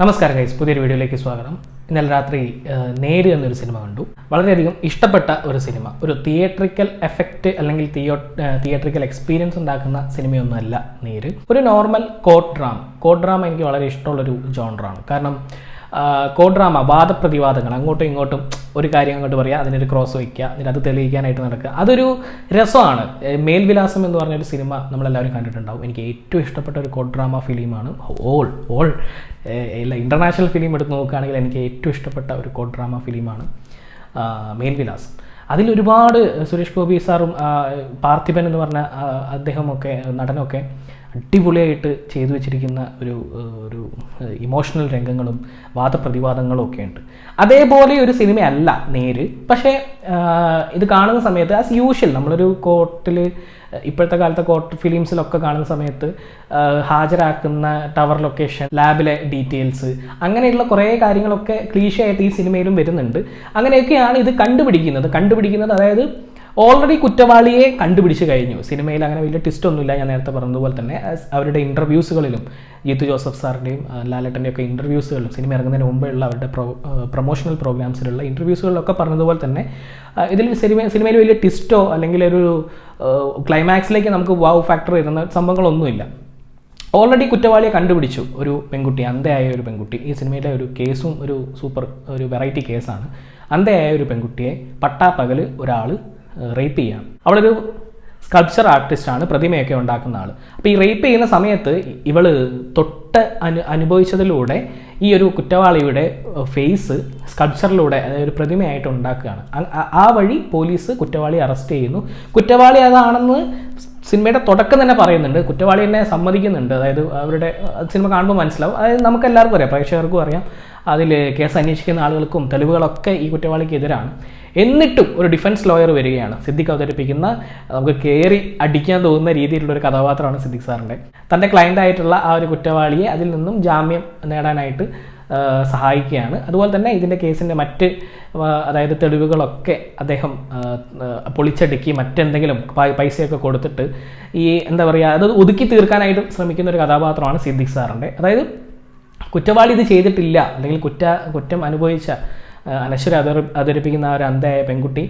നമസ്കാരം ഗൈസ് പുതിയൊരു വീഡിയോയിലേക്ക് സ്വാഗതം. ഇന്നലെ രാത്രി നേര് എന്നൊരു സിനിമ കണ്ടു. വളരെയധികം ഇഷ്ടപ്പെട്ട ഒരു സിനിമ. ഒരു തിയേറ്ററിക്കൽ എഫക്റ്റ് അല്ലെങ്കിൽ തിയോ തിയേറ്ററിക്കൽ എക്സ്പീരിയൻസ് ഉണ്ടാക്കുന്ന സിനിമയൊന്നുമല്ല നേര്. ഒരു normal court drama court drama എനിക്ക് വളരെ ഇഷ്ടമുള്ളൊരു ജോണറാണ് കാരണം കോട്ട് ഡ്രാമ വാദപ്രതിവാദങ്ങൾ അങ്ങോട്ടും ഇങ്ങോട്ടും ഒരു കാര്യം അങ്ങോട്ട് പറയുക അതിനൊരു ക്രോസ് വയ്ക്കുക എന്നിട്ട് അത് തെളിയിക്കാനായിട്ട് നടക്കുക. അതൊരു രസമാണ്. മേൽവിലാസം എന്ന് പറഞ്ഞൊരു സിനിമ നമ്മളെല്ലാവരും കണ്ടിട്ടുണ്ടാവും. എനിക്ക് ഏറ്റവും ഇഷ്ടപ്പെട്ട ഒരു കോഡ്രാമ ഫിലിമാണ് ഓൾ ഓൾ എല്ലാ ഇന്റർനാഷണൽ ഫിലിം എടുത്ത് നോക്കുകയാണെങ്കിൽ എനിക്ക് ഏറ്റവും ഇഷ്ടപ്പെട്ട ഒരു കോഡ്രാമ ഫിലിമാണ് മേൽവിലാസം. അതിൽ ഒരുപാട് സുരേഷ് ഗോപി സാറും പാർത്ഥിപൻ എന്ന് പറഞ്ഞ അദ്ദേഹമൊക്കെ നടനൊക്കെ അടിപൊളിയായിട്ട് ചെയ്തു വെച്ചിരിക്കുന്ന ഒരു ഒരു ഇമോഷണൽ രംഗങ്ങളും വാദപ്രതിവാദങ്ങളും ഒക്കെ ഉണ്ട് അതേപോലെ ഒരു സിനിമയല്ല നേര് പക്ഷേ ഇത് കാണുന്ന സമയത്ത് ആസ് യൂഷ്വൽ നമ്മളൊരു കോർട്ടിൽ ഇപ്പോഴത്തെ കാലത്തെ കോർട്ട് ഫിലിംസിലൊക്കെ കാണുന്ന സമയത്ത് ഹാജരാക്കുന്ന ടവർ ലൊക്കേഷൻ ലാബിലെ ഡീറ്റെയിൽസ് അങ്ങനെയുള്ള കുറേ കാര്യങ്ങളൊക്കെ ക്ലീഷയായിട്ട് ഈ സിനിമയിലും വരുന്നുണ്ട്. അങ്ങനെയൊക്കെയാണ് ഇത് കണ്ടുപിടിക്കുന്നത്. കണ്ടുപിടിക്കുന്നത് അതായത് ഓൾറെഡി കുറ്റവാളിയെ കണ്ടുപിടിച്ച് കഴിഞ്ഞു. സിനിമയിൽ അങ്ങനെ വലിയ ട്വിസ്റ്റ് ഒന്നുമില്ല. ഞാൻ നേരത്തെ പറഞ്ഞതുപോലെ തന്നെ അവരുടെ ഇന്റർവ്യൂസുകളിലും ജീത്തു ജോസഫ് സാറിന്റെയും ലാലേട്ടന്റെയും ഒക്കെ ഇന്റർവ്യൂസുകളിലും സിനിമ ഇറങ്ങുന്നതിന് മുമ്പുള്ള അവരുടെ പ്രോ പ്രൊമോഷണൽ പ്രോഗ്രാംസിലുള്ള ഇന്റർവ്യൂസുകളിലൊക്കെ പറഞ്ഞതുപോലെ തന്നെ ഇതിൽ സിനിമ സിനിമയിൽ വലിയ ട്വിസ്റ്റോ അല്ലെങ്കിൽ ഒരു ക്ലൈമാക്സിലേക്ക് നമുക്ക് വാവ് ഫാക്ടർ വരുന്ന സംഭവങ്ങളൊന്നുമില്ല. ഓൾറെഡി കുറ്റവാളിയെ കണ്ടുപിടിച്ചു ഒരു പെൺകുട്ടി അന്ധയായ ഒരു പെൺകുട്ടി. ഈ സിനിമയിലെ ഒരു കേസും ഒരു സൂപ്പർ ഒരു വെറൈറ്റി കേസാണ് അന്ധയായ ഒരു പെൺകുട്ടിയെ പട്ടാപ്പകൽ ഒരാൾ റേപ്പ് ചെയ്യാം. അവളൊരു സ്കൾപ്ചർ ആർട്ടിസ്റ്റാണ് പ്രതിമയൊക്കെ ഉണ്ടാക്കുന്ന ആൾ അപ്പോൾ ഈ റേപ്പ് ചെയ്യുന്ന സമയത്ത് ഇവൾ തൊട്ട് അനു അനുഭവിച്ചതിലൂടെ ഈ ഒരു കുറ്റവാളിയുടെ ഫേസ് സ്കൾപ്ചറിലൂടെ അതായത് ഒരു പ്രതിമയായിട്ട് ഉണ്ടാക്കുകയാണ്. ആ- വഴി പോലീസ് കുറ്റവാളി അറസ്റ്റ് ചെയ്യുന്നു. കുറ്റവാളി അതാണെന്ന് സിനിമയുടെ തുടക്കം തന്നെ പറയുന്നുണ്ട്. കുറ്റവാളി എന്നെ സമ്മതിക്കുന്നുണ്ട്. അതായത് അവരുടെ സിനിമ കാണുമ്പോൾ മനസ്സിലാവും. അതായത് നമുക്ക് എല്ലാവർക്കും അറിയാം പ്രേക്ഷകർക്കും അറിയാം. അതിൽ കേസ് അന്വേഷിക്കുന്ന ആളുകൾക്കും തെളിവുകളൊക്കെ ഈ കുറ്റവാളിക്ക് എതിരാണ്. എന്നിട്ടും ഒരു ഡിഫൻസ് ലോയർ വരികയാണ് സിദ്ദിഖ് അവതരിപ്പിക്കുന്ന നമുക്ക് കയറി അടിക്കാൻ തോന്നുന്ന രീതിയിലുള്ള ഒരു കഥാപാത്രമാണ് സിദ്ദിഖ് സാറിന്റെ. തന്റെ ക്ലയന്റ് ആയിട്ടുള്ള ആ ഒരു കുറ്റവാളിയെ അതിൽ നിന്നും ജാമ്യം നേടാനായിട്ട് സഹായിക്കുകയാണ്. അതുപോലെ തന്നെ ഇതിന്റെ കേസിന്റെ മറ്റ് അതായത് തെളിവുകളൊക്കെ അദ്ദേഹം പൊളിച്ചടുക്കി മറ്റെന്തെങ്കിലും പൈസയൊക്കെ കൊടുത്തിട്ട് ഈ എന്താ പറയുക അത് ഒതുക്കി തീർക്കാനായിട്ട് ശ്രമിക്കുന്ന ഒരു കഥാപാത്രമാണ് സിദ്ദിഖ് സാറിന്റെ അതായത് കുറ്റവാളി ഇത് ചെയ്തിട്ടില്ല. അല്ലെങ്കിൽ കുറ്റ കുറ്റം അനുഭവിച്ച അനശ്വര അവതരിപ്പിക്കുന്ന ആ ഒരു അന്ധയായ പെൺകുട്ടി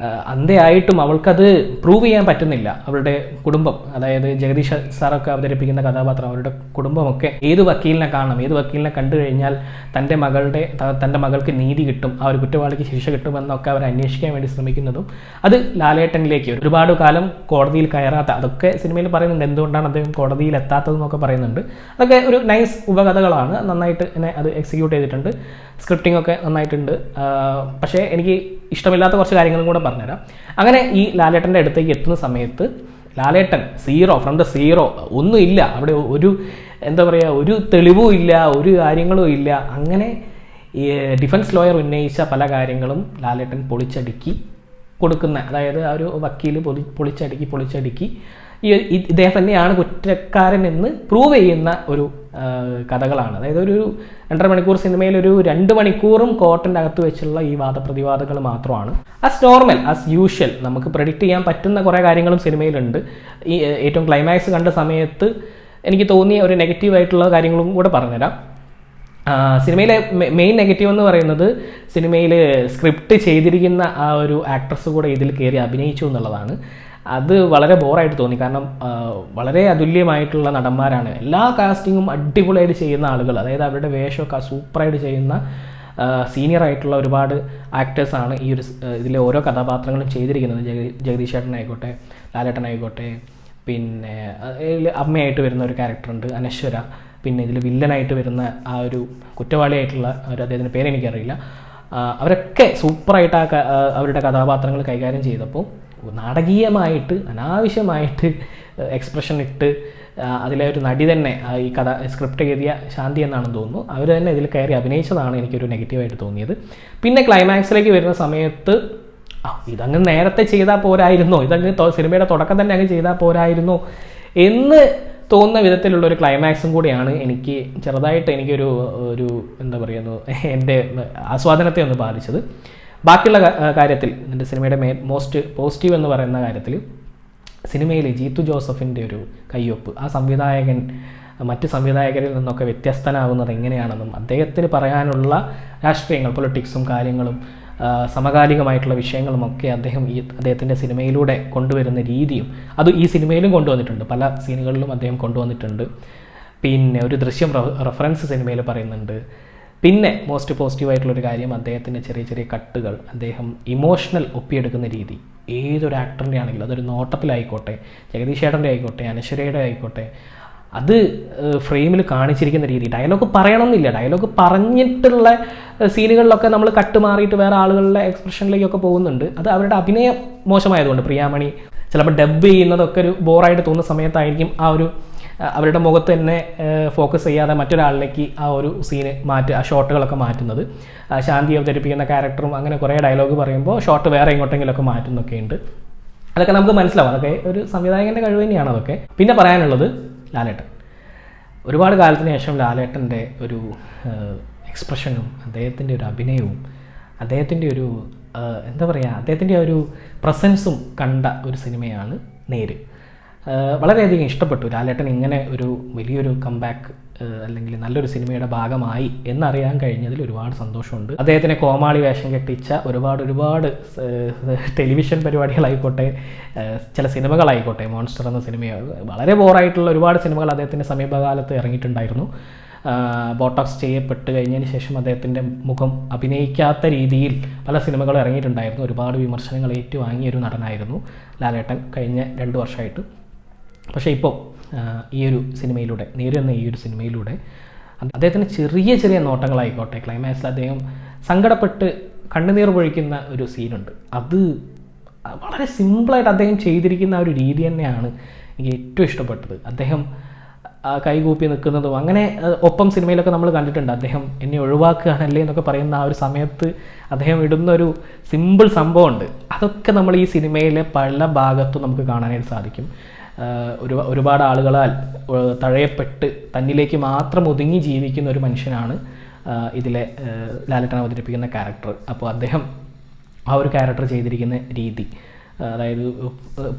ആ, അന്ധയായിട്ടും അവൾക്കത് പ്രൂവ് ചെയ്യാൻ പറ്റുന്നില്ല. അവളുടെ കുടുംബം അതായത് ജഗദീഷ് സാറൊക്കെ അവതരിപ്പിക്കുന്ന കഥാപാത്രം അവരുടെ കുടുംബമൊക്കെ ഏത് വക്കീലിനെ കാണണം ഏത് വക്കീലിനെ കണ്ടു കഴിഞ്ഞാൽ തന്റെ മകളുടെ തന്റെ മകൾക്ക് നീതി കിട്ടും ആ ഒരു കുറ്റവാളിക്ക് ശിക്ഷ കിട്ടുമെന്നൊക്കെ അവർ അന്വേഷിക്കാൻ വേണ്ടി ശ്രമിക്കുന്നതും അത് ലാലേട്ടനിലേക്ക് ഒരുപാട് കാലം കോടതിയിൽ കയറാത്ത അതൊക്കെ സിനിമയിൽ പറയുന്നുണ്ട് എന്തുകൊണ്ടാണ് അദ്ദേഹം കോടതിയിൽ എത്താത്തതെന്നൊക്കെ പറയുന്നുണ്ട്. അതൊക്കെ ഒരു നൈസ് ഉപകഥകളാണ് നന്നായിട്ട് എന്നെ അത് എക്സിക്യൂട്ട് ചെയ്തിട്ടുണ്ട്. സ്ക്രിപ്റ്റിംഗ് ഒക്കെ നന്നായിട്ടുണ്ട്. പക്ഷേ എനിക്ക് ഇഷ്ടമില്ലാത്ത കുറച്ച് കാര്യങ്ങളും കൂടെ പറഞ്ഞുതരാം. അങ്ങനെ ഈ ലാലേട്ടന്റെ അടുത്തേക്ക് എത്തുന്ന സമയത്ത് Lalettan zero from the zero ഒന്നുമില്ല. അവിടെ ഒരു എന്താ പറയുക ഒരു തെളിവും ഇല്ല ഒരു കാര്യങ്ങളും ഇല്ല. അങ്ങനെ ഡിഫൻസ് ലോയർ ഉന്നയിച്ച പല കാര്യങ്ങളും ലാലേട്ടൻ പൊളിച്ചടുക്കി കൊടുക്കുന്ന അതായത് ആ ഒരു വക്കീൽ പൊളി പൊളിച്ചടുക്കി പൊളിച്ചടുക്കി. ഈ ഇദ്ദേഹം തന്നെയാണ് കുറ്റക്കാരൻ എന്ന് പ്രൂവ് ചെയ്യുന്ന ഒരു കഥകളാണ്. അതായത് ഒരു രണ്ടര മണിക്കൂർ സിനിമയിൽ ഒരു രണ്ട് മണിക്കൂറും കോർട്ടിന്റെ അകത്ത് വെച്ചുള്ള ഈ വാദപ്രതിവാദങ്ങൾ മാത്രമാണ്. ആസ് നോർമൽ ആസ് യൂഷ്വൽ നമുക്ക് പ്രഡിക്റ്റ് ചെയ്യാൻ പറ്റുന്ന കുറേ കാര്യങ്ങളും സിനിമയിലുണ്ട്. ഈ ഏറ്റവും ക്ലൈമാക്സ് കണ്ട സമയത്ത് എനിക്ക് തോന്നിയ ഒരു നെഗറ്റീവ് ആയിട്ടുള്ള കാര്യങ്ങളും കൂടെ പറഞ്ഞുതരാം. സിനിമയിലെ മെയിൻ നെഗറ്റീവ് എന്ന് പറയുന്നത് സിനിമയിൽ സ്ക്രിപ്റ്റ് ചെയ്തിരിക്കുന്ന ആ ഒരു ആക്ട്രസ് കൂടെ ഇതിൽ കയറി അഭിനയിച്ചു എന്നുള്ളതാണ്. അത് വളരെ ബോറായിട്ട് തോന്നി. കാരണം വളരെ അതുല്യമായിട്ടുള്ള നടന്മാരാണ്. എല്ലാ കാസ്റ്റിങ്ങും അടിപൊളിയായിട്ട് ചെയ്യുന്ന ആളുകൾ അതായത് അവരുടെ വേഷമൊക്കെ സൂപ്പറായിട്ട് ചെയ്യുന്ന സീനിയർ ആയിട്ടുള്ള ഒരുപാട് ആക്ടേഴ്സാണ് ഈ ഒരു ഇതിലെ ഓരോ കഥാപാത്രങ്ങളും ചെയ്തിരിക്കുന്നത്. ജഗ ജഗദീഷ് ചേട്ടനായിക്കോട്ടെ ലാലേട്ടനായിക്കോട്ടെ പിന്നെ അമ്മയായിട്ട് വരുന്ന ഒരു ക്യാരക്ടറുണ്ട് അനശ്വര. പിന്നെ ഇതിൽ വില്ലനായിട്ട് വരുന്ന ആ ഒരു കുറ്റവാളിയായിട്ടുള്ള ഒരു അദ്ദേഹത്തിന്റെ പേര് എനിക്കറിയില്ല. അവരൊക്കെ സൂപ്പറായിട്ട് ആ അവരുടെ കഥാപാത്രങ്ങൾ കൈകാര്യം ചെയ്തപ്പോൾ നാടകീയമായിട്ട് അനാവശ്യമായിട്ട് എക്സ്പ്രഷൻ ഇട്ട് അതിലെ ഒരു നടി തന്നെ ഈ കഥ സ്ക്രിപ്റ്റ് എഴുതിയ ശാന്തി എന്നാണെന്ന് തോന്നുന്നു. അവർ തന്നെ ഇതിൽ കയറി അഭിനയിച്ചതാണ് എനിക്കൊരു നെഗറ്റീവായിട്ട് തോന്നിയത്. പിന്നെ ക്ലൈമാക്സിലേക്ക് വരുന്ന സമയത്ത് ഇതങ്ങ് നേരത്തെ ചെയ്താൽ പോരായിരുന്നോ? ഇതങ്ങ് സിനിമയുടെ തുടക്കം തന്നെ അങ്ങ് ചെയ്താൽ പോരായിരുന്നോ? എന്ന് തോന്നുന്ന വിധത്തിലുള്ള ഒരു ക്ലൈമാക്സും കൂടിയാണ് എനിക്ക് ചെറുതായിട്ട് എനിക്കൊരു ഒരു എന്താ പറയുന്നു എന്റെ ആസ്വാദനത്തെ ഒന്ന് ബാധിച്ചത്. ബാക്കിയുള്ള കാര്യത്തിൽ എന്റെ സിനിമയുടെ മേ മോസ്റ്റ് പോസിറ്റീവ് എന്ന് പറയുന്ന കാര്യത്തിൽ സിനിമയിൽ ജീത്തു ജോസഫിന്റെ ഒരു കയ്യൊപ്പ് ആ സംവിധായകൻ മറ്റ് സംവിധായകരിൽ നിന്നൊക്കെ വ്യത്യസ്തനാകുന്നത് എങ്ങനെയാണെന്നും അദ്ദേഹത്തിന് പറയാനുള്ള രാഷ്ട്രീയങ്ങൾ പൊളിറ്റിക്സും കാര്യങ്ങളും സമകാലികമായിട്ടുള്ള വിഷയങ്ങളുമൊക്കെ അദ്ദേഹം ഈ അദ്ദേഹത്തിന്റെ സിനിമയിലൂടെ കൊണ്ടുവരുന്ന രീതിയും അത് ഈ സിനിമയിലും കൊണ്ടുവന്നിട്ടുണ്ട്. പല സീനുകളിലും അദ്ദേഹം കൊണ്ടുവന്നിട്ടുണ്ട്. പിന്നെ ഒരു ദൃശ്യം റഫറൻസ് സിനിമയിൽ പറയുന്നുണ്ട്. പിന്നെ മോസ്റ്റ് പോസിറ്റീവായിട്ടുള്ളൊരു കാര്യം അദ്ദേഹത്തിന്റെ ചെറിയ ചെറിയ കട്ടുകൾ അദ്ദേഹം ഇമോഷണൽ ഒപ്പിയെടുക്കുന്ന രീതി. ഏതൊരു ആക്ടറിന്റെ ആണെങ്കിലും അതൊരു നോട്ടത്തിലായിക്കോട്ടെ ജഗദീഷ് ചേട്ടന്റെ ആയിക്കോട്ടെ അനശ്വരയുടെ ആയിക്കോട്ടെ അത് ഫ്രെയിമിൽ കാണിച്ചിരിക്കുന്ന രീതി. ഡയലോഗ് പറയണമെന്നില്ല ഡയലോഗ് പറഞ്ഞിട്ടുള്ള സീനുകളിലൊക്കെ നമ്മൾ കട്ട് മാറിയിട്ട് വേറെ ആളുകളുടെ എക്സ്പ്രഷനിലേക്കൊക്കെ പോകുന്നുണ്ട്. അത് അവരുടെ അഭിനയം മോശമായതുകൊണ്ട്. പ്രിയാമണി ചിലപ്പോൾ ഡബ് ചെയ്യുന്നതൊക്കെ ഒരു ബോറായിട്ട് തോന്നുന്ന സമയത്തായിരിക്കും ആ ഒരു അവരുടെ മുഖത്ത് തന്നെ ഫോക്കസ് ചെയ്യാതെ മറ്റൊരാളിലേക്ക് ആ ഒരു സീന് മാറ്റി ആ ഷോട്ടുകളൊക്കെ മാറ്റുന്നത്. ശാന്തി അവതരിപ്പിക്കുന്ന ക്യാരക്ടറും അങ്ങനെ കുറേ ഡയലോഗ് പറയുമ്പോൾ ഷോട്ട് വേറെ എങ്ങോട്ടെങ്കിലൊക്കെ മാറ്റുന്നൊക്കെ ഉണ്ട് അതൊക്കെ നമുക്ക് മനസ്സിലാവും. അതൊക്കെ ഒരു സംവിധായകന്റെ കഴിവ് തന്നെയാണ് അതൊക്കെ. പിന്നെ പറയാനുള്ളത് ലാലേട്ടൻ. ഒരുപാട് കാലത്തിന് ശേഷം ലാലേട്ടന്റെ ഒരു എക്സ്പ്രഷനും അദ്ദേഹത്തിന്റെ ഒരു അഭിനയവും അദ്ദേഹത്തിന്റെ ഒരു എന്താ പറയുക അദ്ദേഹത്തിന്റെ ഒരു പ്രസൻസും കണ്ട ഒരു സിനിമയാണ് നേര്. വളരെയധികം ഇഷ്ടപ്പെട്ടു ലാലേട്ടൻ ഇങ്ങനെ ഒരു വലിയൊരു കംബാക്ക് അല്ലെങ്കിൽ നല്ലൊരു സിനിമയുടെ ഭാഗമായി എന്നറിയാൻ കഴിഞ്ഞതിൽ ഒരുപാട് സന്തോഷമുണ്ട്. അദ്ദേഹത്തിനെ കോമാളി വേഷം കെട്ടിച്ച ഒരുപാട് ഒരുപാട് ടെലിവിഷൻ പരിപാടികളായിക്കോട്ടെ ചില സിനിമകളായിക്കോട്ടെ മോൺസ്റ്റർ എന്ന സിനിമ വളരെ ബോറായിട്ടുള്ള ഒരുപാട് സിനിമകൾ അദ്ദേഹത്തിന്റെ സമീപകാലത്ത് ഇറങ്ങിയിട്ടുണ്ടായിരുന്നു. ബോട്ടോക്സ് ചെയ്യപ്പെട്ട് കഴിഞ്ഞതിന് ശേഷം അദ്ദേഹത്തിന്റെ മുഖം അഭിനയിക്കാത്ത രീതിയിൽ പല സിനിമകളും ഇറങ്ങിയിട്ടുണ്ടായിരുന്നു. ഒരുപാട് വിമർശനങ്ങൾ ഏറ്റുവാങ്ങിയ ഒരു നടനായിരുന്നു ലാലേട്ടൻ കഴിഞ്ഞ രണ്ട് വർഷമായിട്ട്. പക്ഷേ ഇപ്പോൾ ഈ ഒരു സിനിമയിലൂടെ നേര് എന്ന ഈ ഒരു സിനിമയിലൂടെ അദ്ദേഹത്തിന് ചെറിയ ചെറിയ നോട്ടങ്ങളായിക്കോട്ടെ ക്ലൈമാക്സിൽ അദ്ദേഹം സങ്കടപ്പെട്ട് കണ്ണുനീർ പൊഴിക്കുന്ന ഒരു സീനുണ്ട് അത് വളരെ സിമ്പിളായിട്ട് അദ്ദേഹം ചെയ്തിരിക്കുന്ന ഒരു രീതി തന്നെയാണ് എനിക്ക് ഏറ്റവും ഇഷ്ടപ്പെട്ടത്. അദ്ദേഹം കൈകൂപ്പി നിൽക്കുന്നതും അങ്ങനെ ഒപ്പം സിനിമയിലൊക്കെ നമ്മൾ കണ്ടിട്ടുണ്ട്. അദ്ദേഹം എന്നെ ഒഴിവാക്കുകയാണല്ലേ എന്നൊക്കെ പറയുന്ന ആ ഒരു സമയത്ത് അദ്ദേഹം ഇടുന്ന ഒരു സിമ്പിൾ സംഭവമുണ്ട്. അതൊക്കെ നമ്മൾ ഈ സിനിമയിലെ പല ഭാഗത്തും നമുക്ക് കാണാനായിട്ട് സാധിക്കും. ഒരു ഒരുപാട് ആളുകളാൽ തഴയപ്പെട്ട് തന്നിലേക്ക് മാത്രം ഒതുങ്ങി ജീവിക്കുന്ന ഒരു മനുഷ്യനാണ് ഇതിലെ ലാലേട്ടൻ അവതരിപ്പിക്കുന്ന ക്യാരക്ടർ അപ്പോൾ അദ്ദേഹം ആ ഒരു ക്യാരക്ടർ ചെയ്തിരിക്കുന്ന രീതി അതായത്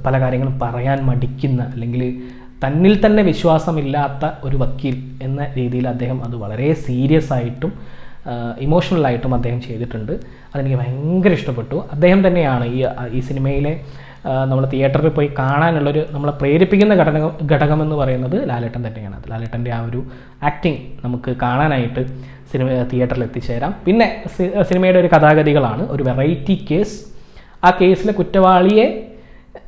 പല കാര്യങ്ങളും പറയാൻ മടിക്കുന്ന അല്ലെങ്കിൽ തന്നിൽ തന്നെ വിശ്വാസമില്ലാത്ത ഒരു വക്കീൽ എന്ന രീതിയിൽ അദ്ദേഹം അത് വളരെ സീരിയസ് ആയിട്ടും ഇമോഷണലായിട്ടും അദ്ദേഹം ചെയ്തിട്ടുണ്ട്. അതെനിക്ക് ഭയങ്കര ഇഷ്ടപ്പെട്ടു. അദ്ദേഹം തന്നെയാണ് ഈ ഈ സിനിമയിലെ നമ്മൾ തിയേറ്ററിൽ പോയി കാണാനുള്ളൊരു നമ്മളെ പ്രേരിപ്പിക്കുന്ന ഘടകം ഘടകമെന്ന് പറയുന്നത് ലാലേട്ടൻ തന്നെയാണ്. ലാലേട്ടന്റെ ആ ഒരു ആക്ടിങ് നമുക്ക് കാണാനായിട്ട് സിനിമ തിയേറ്ററിൽ എത്തിച്ചേരാം. പിന്നെ സിനിമയുടെ ഒരു കഥാഗതികളാണ്. ഒരു വെറൈറ്റി കേസ് ആ കേസിലെ കുറ്റവാളിയെ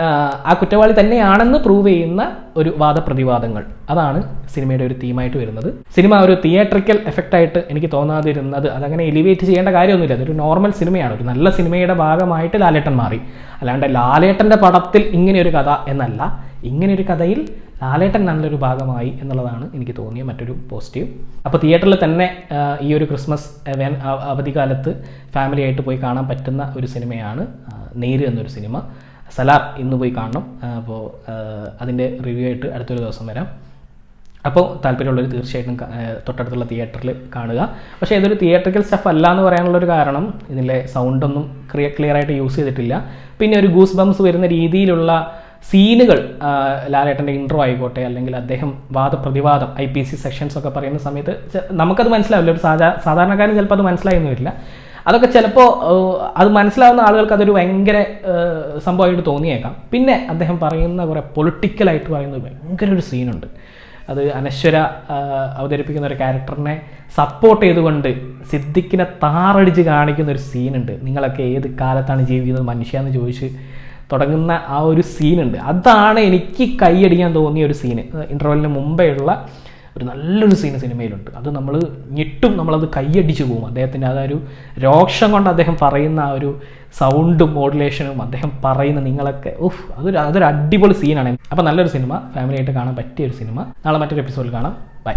ആ, കുറ്റവാളി തന്നെയാണെന്ന് പ്രൂവ് ചെയ്യുന്ന ഒരു വാദപ്രതിവാദങ്ങൾ. അതാണ് സിനിമയുടെ ഒരു തീമായിട്ട് വരുന്നത്. സിനിമ ഒരു തിയേറ്ററിക്കൽ എഫക്റ്റായിട്ട് എനിക്ക് തോന്നാതിരുന്നത് അതങ്ങനെ എലിവേറ്റ് ചെയ്യേണ്ട കാര്യമൊന്നുമില്ല. അതൊരു നോർമൽ സിനിമയാണ്. ഒരു നല്ല സിനിമയുടെ ഭാഗമായിട്ട് ലാലേട്ടൻ മാറി. അല്ലാണ്ട് ലാലേട്ടന്റെ പടത്തിൽ ഇങ്ങനെയൊരു കഥ എന്നല്ല ഇങ്ങനെയൊരു കഥയിൽ ലാലേട്ടൻ നല്ലൊരു ഭാഗമായി എന്നുള്ളതാണ് എനിക്ക് തോന്നിയ മറ്റൊരു പോസിറ്റീവ് അപ്പോൾ തിയേറ്ററിൽ തന്നെ ഈ ഒരു ക്രിസ്മസ് അവധി അവ- അവധിക്കാലത്ത് ഫാമിലിയായിട്ട് പോയി കാണാൻ പറ്റുന്ന ഒരു സിനിമയാണ് നേര് എന്നൊരു സിനിമ. സലാർ ഇന്ന് പോയി കാണണം. അപ്പോൾ അതിന്റെ റിവ്യൂ ആയിട്ട് അടുത്തൊരു ദിവസം വരാം. അപ്പോൾ താല്പര്യമുള്ളവർ തീർച്ചയായിട്ടും തൊട്ടടുത്തുള്ള തിയേറ്ററിൽ കാണുക. പക്ഷേ ഇതൊരു തിയേറ്ററിക്കൽ സ്റ്റഫ് അല്ല എന്ന് പറയാനുള്ളൊരു കാരണം ഇതിലെ സൗണ്ടൊന്നും ക്ലിയർ ക്ലിയർ ആയിട്ട് യൂസ് ചെയ്തിട്ടില്ല. പിന്നെ ഒരു ഗൂസ് ബംസ് വരുന്ന രീതിയിലുള്ള സീനുകൾ ലാലേട്ടന്റെ ഇൻട്രോ ആയിക്കോട്ടെ അല്ലെങ്കിൽ അദ്ദേഹം വാദപ്രതിവാദം ഐ പി സി സെക്ഷൻസ് ഒക്കെ പറയുന്ന സമയത്ത് നമുക്കത് മനസ്സിലാവില്ല. ഒരു സാധാ സാധാരണക്കാരന് ചിലപ്പോൾ അത് മനസ്സിലായെന്ന് വരില്ല. അതൊക്കെ ചിലപ്പോൾ അത് മനസ്സിലാവുന്ന ആളുകൾക്ക് അതൊരു ഭയങ്കര സംഭവമായിട്ട് തോന്നിയേക്കാം. പിന്നെ അദ്ദേഹം പറയുന്ന കുറേ പൊളിറ്റിക്കലായിട്ട് പറയുന്ന ഭയങ്കര ഒരു സീനുണ്ട്. അത് അനശ്വര അവതരിപ്പിക്കുന്ന ഒരു ക്യാരക്ടറിനെ സപ്പോർട്ട് ചെയ്തുകൊണ്ട് സിദ്ദിഖിനെ താറടിച്ച് കാണിക്കുന്ന ഒരു സീനുണ്ട്. നിങ്ങളൊക്കെ ഏത് കാലത്താണ് ജീവിക്കുന്നത് മനുഷ്യ എന്ന് ചോദിച്ച് തുടങ്ങുന്ന ആ ഒരു സീനുണ്ട്. അതാണ് എനിക്ക് കൈയടിക്കാൻ തോന്നിയ ഒരു സീന്. ഇന്റർവെല്ലിന് മുമ്പേ ഉള്ള ഒരു നല്ലൊരു സീൻ സിനിമയിലുണ്ട് അത് നമ്മൾ ഞെട്ടും നമ്മളത് കൈയടിച്ചു പോകും അദ്ദേഹത്തിന്റെ അതൊരു രോക്ഷം കൊണ്ട് അദ്ദേഹം പറയുന്ന ആ ഒരു സൗണ്ടും മോഡുലേഷനും അദ്ദേഹം പറയുന്ന നിങ്ങളൊക്കെ ഉഫ് അതൊരു അതൊരു അടിപൊളി സീനാണ് അപ്പോൾ നല്ലൊരു സിനിമ ഫാമിലിയായിട്ട് കാണാൻ പറ്റിയ ഒരു സിനിമ നാളെ മറ്റൊരു എപ്പിസോഡിൽ കാണാം. ബൈ